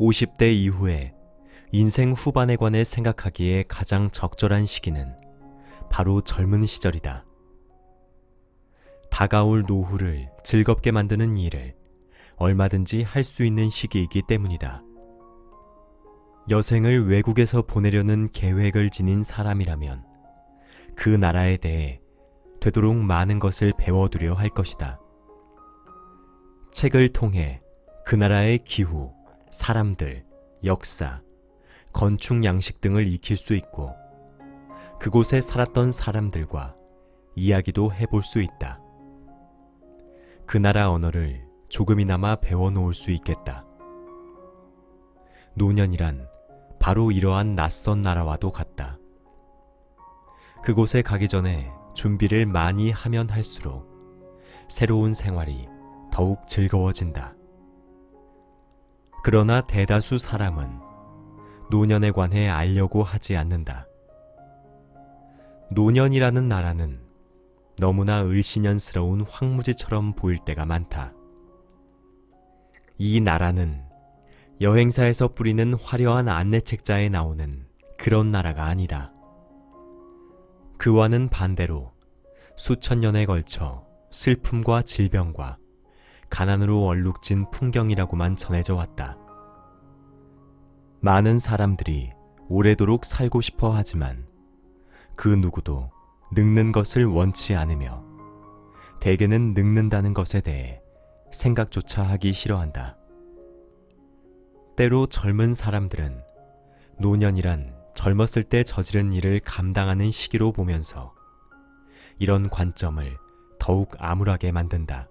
50대 이후에 인생 후반에 관해 생각하기에 가장 적절한 시기는 바로 젊은 시절이다. 다가올 노후를 즐겁게 만드는 일을 얼마든지 할 수 있는 시기이기 때문이다. 여생을 외국에서 보내려는 계획을 지닌 사람이라면 그 나라에 대해 되도록 많은 것을 배워두려 할 것이다. 책을 통해 그 나라의 기후, 사람들, 역사, 건축 양식 등을 익힐 수 있고 그곳에 살았던 사람들과 이야기도 해볼 수 있다. 그 나라 언어를 조금이나마 배워놓을 수 있겠다. 노년이란 바로 이러한 낯선 나라와도 같다. 그곳에 가기 전에 준비를 많이 하면 할수록 새로운 생활이 더욱 즐거워진다. 그러나 대다수 사람은 노년에 관해 알려고 하지 않는다. 노년이라는 나라는 너무나 을씨년스러운 황무지처럼 보일 때가 많다. 이 나라는 여행사에서 뿌리는 화려한 안내책자에 나오는 그런 나라가 아니다. 그와는 반대로 수천 년에 걸쳐 슬픔과 질병과 가난으로 얼룩진 풍경이라고만 전해져 왔다. 많은 사람들이 오래도록 살고 싶어 하지만 그 누구도 늙는 것을 원치 않으며 대개는 늙는다는 것에 대해 생각조차 하기 싫어한다. 때로 젊은 사람들은 노년이란 젊었을 때 저지른 일을 감당하는 시기로 보면서 이런 관점을 더욱 암울하게 만든다.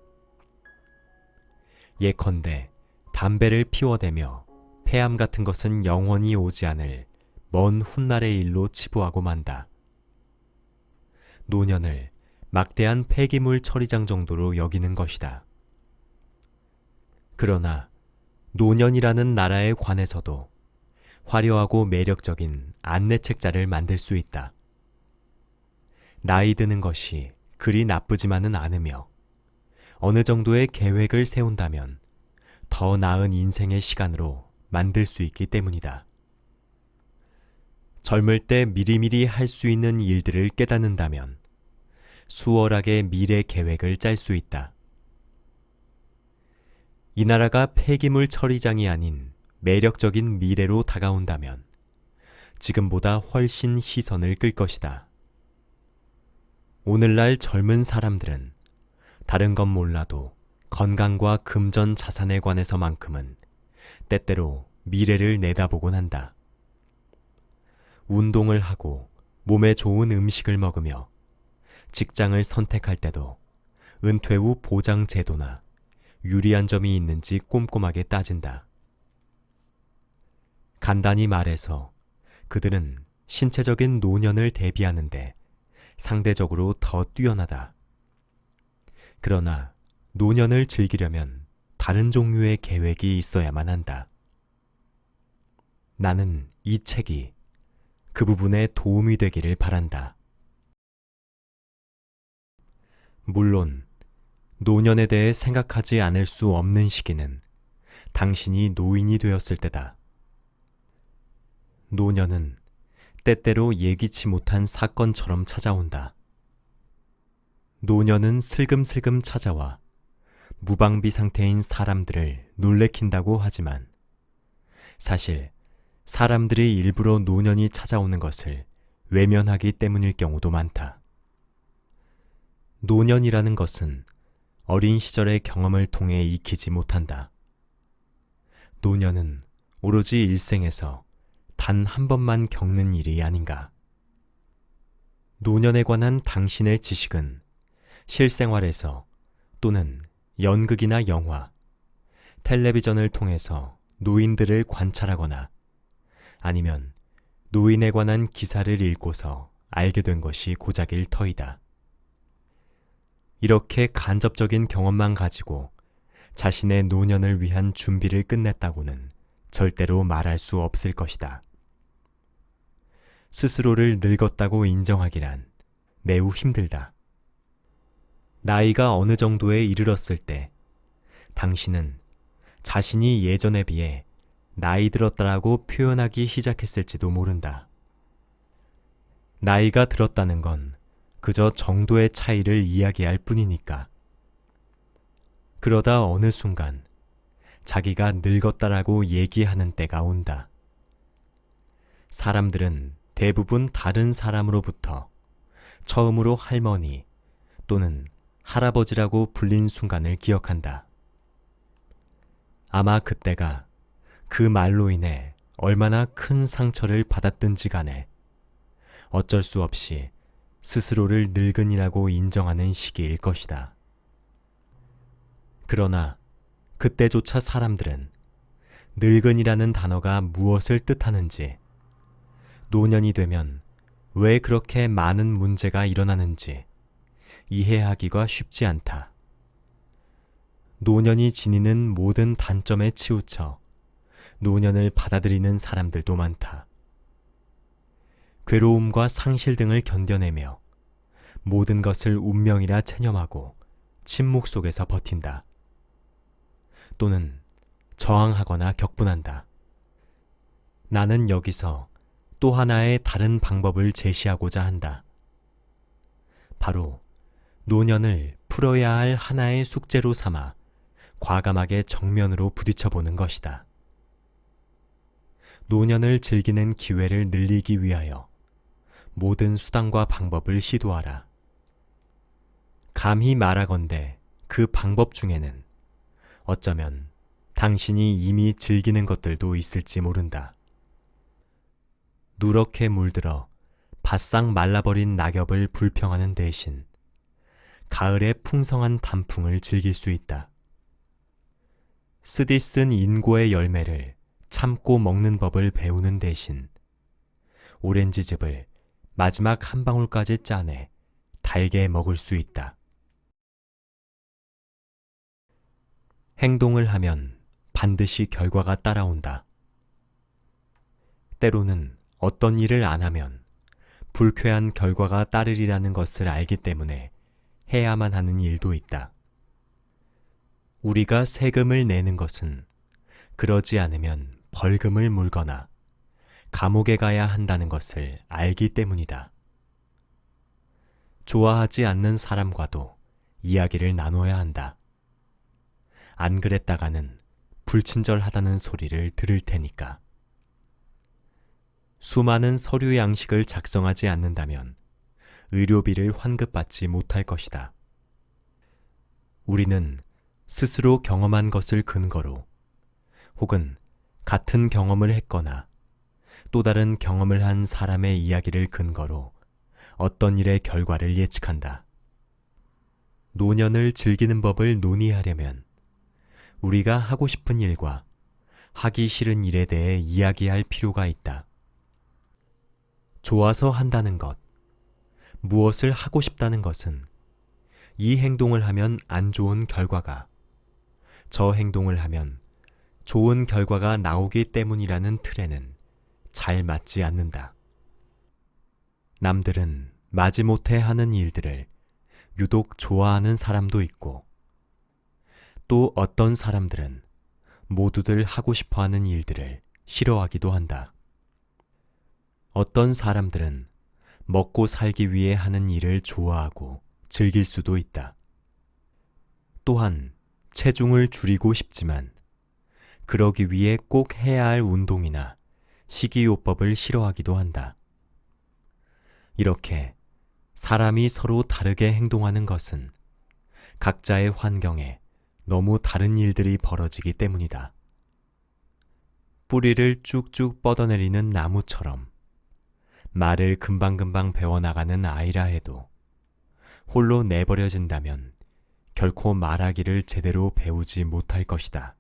예컨대 담배를 피워대며 폐암 같은 것은 영원히 오지 않을 먼 훗날의 일로 치부하고 만다. 노년을 막대한 폐기물 처리장 정도로 여기는 것이다. 그러나 노년이라는 나라에 관해서도 화려하고 매력적인 안내책자를 만들 수 있다. 나이 드는 것이 그리 나쁘지만은 않으며 어느 정도의 계획을 세운다면 더 나은 인생의 시간으로 만들 수 있기 때문이다. 젊을 때 미리미리 할 수 있는 일들을 깨닫는다면 수월하게 미래 계획을 짤 수 있다. 이 나라가 폐기물 처리장이 아닌 매력적인 미래로 다가온다면 지금보다 훨씬 시선을 끌 것이다. 오늘날 젊은 사람들은 다른 건 몰라도 건강과 금전 자산에 관해서만큼은 때때로 미래를 내다보곤 한다. 운동을 하고 몸에 좋은 음식을 먹으며 직장을 선택할 때도 은퇴 후 보장 제도나 유리한 점이 있는지 꼼꼼하게 따진다. 간단히 말해서 그들은 신체적인 노년을 대비하는데 상대적으로 더 뛰어나다. 그러나 노년을 즐기려면 다른 종류의 계획이 있어야만 한다. 나는 이 책이 그 부분에 도움이 되기를 바란다. 물론, 노년에 대해 생각하지 않을 수 없는 시기는 당신이 노인이 되었을 때다. 노년은 때때로 예기치 못한 사건처럼 찾아온다. 노년은 슬금슬금 찾아와 무방비 상태인 사람들을 놀래킨다고 하지만 사실 사람들이 일부러 노년이 찾아오는 것을 외면하기 때문일 경우도 많다. 노년이라는 것은 어린 시절의 경험을 통해 익히지 못한다. 노년은 오로지 일생에서 단 한 번만 겪는 일이 아닌가. 노년에 관한 당신의 지식은 실생활에서 또는 연극이나 영화, 텔레비전을 통해서 노인들을 관찰하거나 아니면 노인에 관한 기사를 읽고서 알게 된 것이 고작일 터이다. 이렇게 간접적인 경험만 가지고 자신의 노년을 위한 준비를 끝냈다고는 절대로 말할 수 없을 것이다. 스스로를 늙었다고 인정하기란 매우 힘들다. 나이가 어느 정도에 이르렀을 때 당신은 자신이 예전에 비해 나이 들었다라고 표현하기 시작했을지도 모른다. 나이가 들었다는 건 그저 정도의 차이를 이야기할 뿐이니까. 그러다 어느 순간 자기가 늙었다라고 얘기하는 때가 온다. 사람들은 대부분 다른 사람으로부터 처음으로 할머니 또는 할아버지라고 불린 순간을 기억한다. 아마 그때가 그 말로 인해 얼마나 큰 상처를 받았든지 간에 어쩔 수 없이 스스로를 늙은이라고 인정하는 시기일 것이다. 그러나 그때조차 사람들은 늙은이라는 단어가 무엇을 뜻하는지, 노년이 되면 왜 그렇게 많은 문제가 일어나는지 이해하기가 쉽지 않다. 노년이 지니는 모든 단점에 치우쳐 노년을 받아들이는 사람들도 많다. 괴로움과 상실 등을 견뎌내며 모든 것을 운명이라 체념하고 침묵 속에서 버틴다. 또는 저항하거나 격분한다. 나는 여기서 또 하나의 다른 방법을 제시하고자 한다. 바로 노년을 풀어야 할 하나의 숙제로 삼아 과감하게 정면으로 부딪혀 보는 것이다. 노년을 즐기는 기회를 늘리기 위하여 모든 수단과 방법을 시도하라. 감히 말하건대 그 방법 중에는 어쩌면 당신이 이미 즐기는 것들도 있을지 모른다. 누렇게 물들어 바싹 말라버린 낙엽을 불평하는 대신 가을의 풍성한 단풍을 즐길 수 있다. 쓰디 쓴 인고의 열매를 참고 먹는 법을 배우는 대신 오렌지즙을 마지막 한 방울까지 짜내 달게 먹을 수 있다. 행동을 하면 반드시 결과가 따라온다. 때로는 어떤 일을 안 하면 불쾌한 결과가 따르리라는 것을 알기 때문에 해야만 하는 일도 있다. 우리가 세금을 내는 것은 그러지 않으면 벌금을 물거나 감옥에 가야 한다는 것을 알기 때문이다. 좋아하지 않는 사람과도 이야기를 나눠야 한다. 안 그랬다가는 불친절하다는 소리를 들을 테니까. 수많은 서류 양식을 작성하지 않는다면 의료비를 환급받지 못할 것이다. 우리는 스스로 경험한 것을 근거로 혹은 같은 경험을 했거나 또 다른 경험을 한 사람의 이야기를 근거로 어떤 일의 결과를 예측한다. 노년을 즐기는 법을 논의하려면 우리가 하고 싶은 일과 하기 싫은 일에 대해 이야기할 필요가 있다. 좋아서 한다는 것, 무엇을 하고 싶다는 것은 이 행동을 하면 안 좋은 결과가, 저 행동을 하면 좋은 결과가 나오기 때문이라는 틀에는 잘 맞지 않는다. 남들은 마지못해 하는 일들을 유독 좋아하는 사람도 있고, 또 어떤 사람들은 모두들 하고 싶어 하는 일들을 싫어하기도 한다. 어떤 사람들은 먹고 살기 위해 하는 일을 좋아하고 즐길 수도 있다. 또한 체중을 줄이고 싶지만 그러기 위해 꼭 해야 할 운동이나 식이요법을 싫어하기도 한다. 이렇게 사람이 서로 다르게 행동하는 것은 각자의 환경에 너무 다른 일들이 벌어지기 때문이다. 뿌리를 쭉쭉 뻗어내리는 나무처럼 말을 금방금방 배워나가는 아이라 해도 홀로 내버려진다면 결코 말하기를 제대로 배우지 못할 것이다.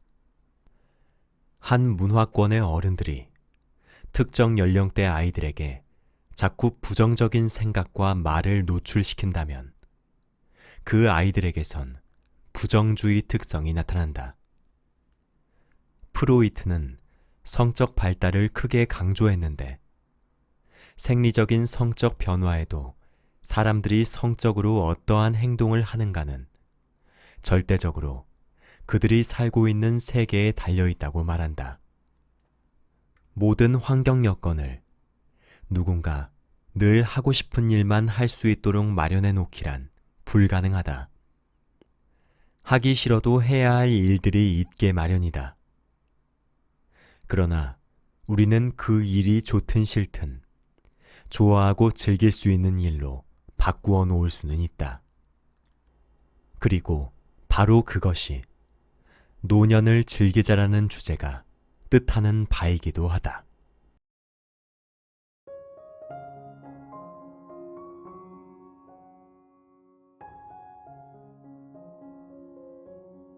한 문화권의 어른들이 특정 연령대 아이들에게 자꾸 부정적인 생각과 말을 노출시킨다면 그 아이들에게선 부정주의 특성이 나타난다. 프로이트는 성적 발달을 크게 강조했는데 생리적인 성적 변화에도 사람들이 성적으로 어떠한 행동을 하는가는 절대적으로 그들이 살고 있는 세계에 달려 있다고 말한다. 모든 환경 여건을 누군가 늘 하고 싶은 일만 할 수 있도록 마련해 놓기란 불가능하다. 하기 싫어도 해야 할 일들이 있게 마련이다. 그러나 우리는 그 일이 좋든 싫든 좋아하고 즐길 수 있는 일로 바꾸어 놓을 수는 있다. 그리고 바로 그것이 노년을 즐기자라는 주제가 뜻하는 바이기도 하다.